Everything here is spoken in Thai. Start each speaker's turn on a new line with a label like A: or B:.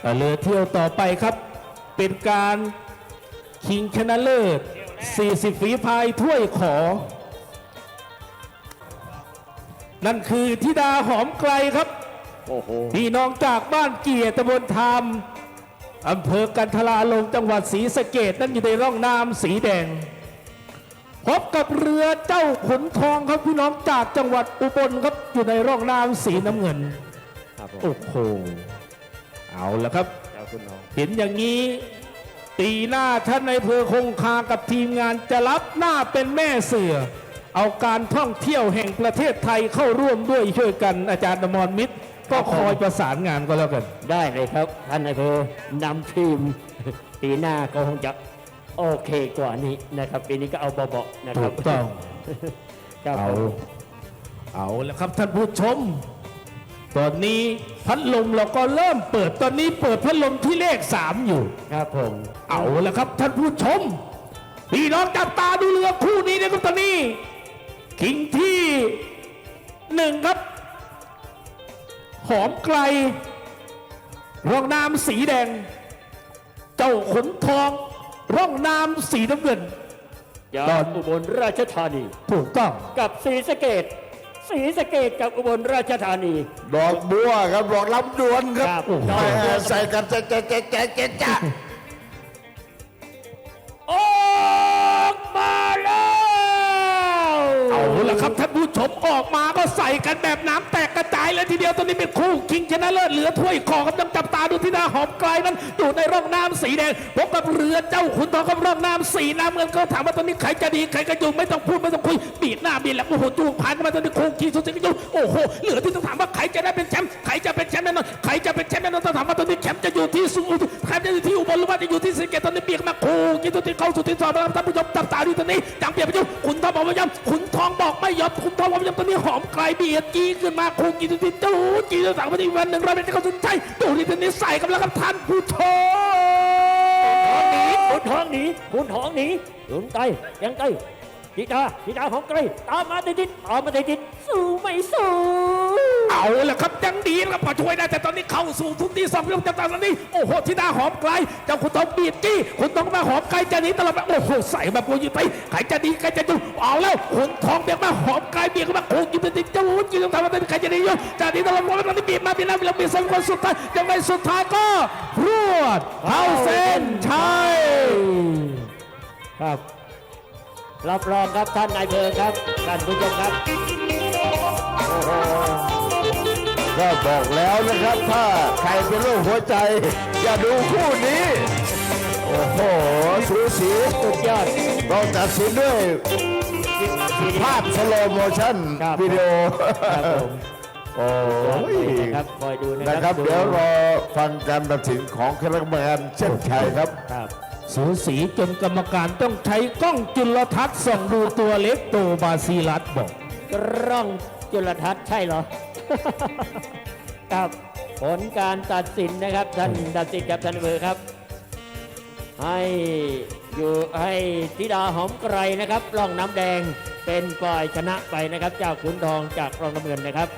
A: แต่เรือเที่ยวต่อไปครับ เป็นการชิงชนะเลิศ 40 ฝีพายถ้วยขอ นั่นคือธิดาหอมไกลครับ
B: โอ้โห
A: พี่น้องจากบ้านเกียรติตำบลธรรมอำเภอกันทลาลงจังหวัดศรีสะเกดนั่นอยู่ในร่องน้ำสีแดง พบกับเรือเจ้าขุนทองครับพี่น้องจากจังหวัดอุบลครับอยู่ในร่องน้ำสีน้ำเงิน
B: ครับผม
A: โอ้โห เอาละครับ
B: เจ้าคุณน้อง
A: เห็นอย่างนี้ ตีหน้าท่านในายอำเพอคงคากับทีมงานจะรับหน้าเป็นแม่เสือ เอาการท่องเที่ยวแห่งประเทศไทยเข้าร่วมด้วยช่วยกันอาจารย์ดมรมิตร ก็คอยประสานงานก็แล้วกัน
B: ได้เลยครับ ท่านนายอำเภอนำทีม ปีหน้าก็คงจะโอเคกว่านี้นะครับ ปีนี้ก็เอาเบาๆนะค
A: ถู
B: รับ
A: กต้อง
B: ครับ
A: เอา
B: ผม
A: เอาแล้วครับท่านผู้ชม ตอนนี้พัดลมเราก็เริ่มเปิดตอนนี้เปิดพัดลมที่เลขสามอยู่
B: ครับผม
A: เอาละครับท่านผู้ชมพี่น้องจับตาดูเรือคู่นี้นะครับตอนนี้คิงที่หนึ่งครับ หอมไกลร่องน้ำสีแดง เจ้าขนทอง ร่องน้ำสีน้ำเงิน
B: ยา
A: ตอน
B: อุบลราชธานี
A: ถูกต้อง
B: กับศรีสะเกด ศรีสะเกดกับอุบลราชธานี
C: ดอกบัวครับดอกลำดวนครับ
B: ครับ
C: แหม่ใส่กันจะจะจะจะจะจะ
B: ละ
A: ครับท่านผู้ชมออกมาก็ใส่กันแบบน้ำแตกกระจายเลยทีเดียวตอนนี้เป็นคู่คิงชนะเลิศเหลือถ้วยคอครับต้องจับตาดูที่หน้าหอมไกลนั้นอยู่ในร่องน้ำสีแดงพบกับเรือเจ้าขุนทองกับร่องน้ำสีน้ำเงินก็ถามว่าตอนนี้ใครจะดีใครจะอยู่ไม่ต้องพูดไม่ต้องคุยบีดหน้าบีดหลังโอ้โหจูงผ่านมาตอนนี้คู่คิงสุดสิงห์อยู่โอ้โหเหลือที่ต้องถามว่าใครจะได้เป็นแชมป์ใครจะเป็นแชมป์แน่นอนใครจะเป็นแชมป์แน่นอนต้องถามว่าตอนนี้แชมป์จะอยู่ที่สุใองแล้วครับท่านผู้ชมจับตาดูตอนนี้จังเบียดไปอยู่ขุนทองบอกไม่ยอมขุนทองบอกไม่ยอมขุนทองบอกไม่ยอมตอนนี้หอมไกลเบียดจี้ขึ้นมาคู่กินที่จูจีนสั่งมาที่วันหนึ่งร้อยเป็นที่เขาสนใจดูที่ตอนนี้ใส่กันแล้วครับท่านผู้ชม
B: คุณท้องหนีคุณท้องหนีถึงไกลยังไกลธิดาธิดาของไกลตามมาติดติดตามมาติดติดสู้ไม่สู้
A: ครับยังดีนะครับพอช่วยได้แต่ตอนนี้เข้าสู่ทุกที่สองเรื่องจับตาตอนนี้โอ้โหที่ดาหอมไกลเจ้าคุณทองบีดจี้คุณทองมาหอมไกลจะหนีตลอดไปโอ้โหใส่แบบโกยไปใครจะดีใครจะดูเอาแล้วคุณทองเบียดมาหอมไกลเบียดมาโค้งกินติดเจ้าจีนต้องทำอะไรใครจะดีอยู่จะดีตลอดไปตอนนี้บีบมาบีบมาบีบมาบีบสองคนสุดท้ายยังไงสุดท้ายก็รวดเข้าเส้นชัย
B: ครับรับรองครับท่านนายเพลิงครับท่านผู้ชมครับโอ้โห
C: ก็บอกแล้วนะครับ ถ้าใครเป็นโรคหัวใจ อย่าดูคู่นี้ โอ้โหสูสี
B: สุดยอด
C: เราตัดสินด้วย ภาพสโลโมชั่น
B: ครับ
C: วิดีโอ
B: ครับผม
C: โอ้ย
B: นะครับคอยดูนะ
C: นะ
B: ค
C: ค
B: รั
C: รับเดี๋ยวรอฟังการตัดสินของคณะกรรมการเช่นชัยครับ
B: ครับ
A: สูสีจนกรรมการต้องใช้กล้องจุลทรรศน์ส่องดูตัวเล็กโตบาซิลัสบอก
B: กล้องจุลทรรศน์ใช่เหรอ ครับผลการตัดสินนะครับท่านตัดสินครับท่านเบอร์ครับ ให้อยู่ให้ธิดาหอมไกรนะครับร่องน้ำแดงเป็นฝ่ายชนะไปนะครับ เจ้าขุนทองจากรองน้ำเงินนะครับ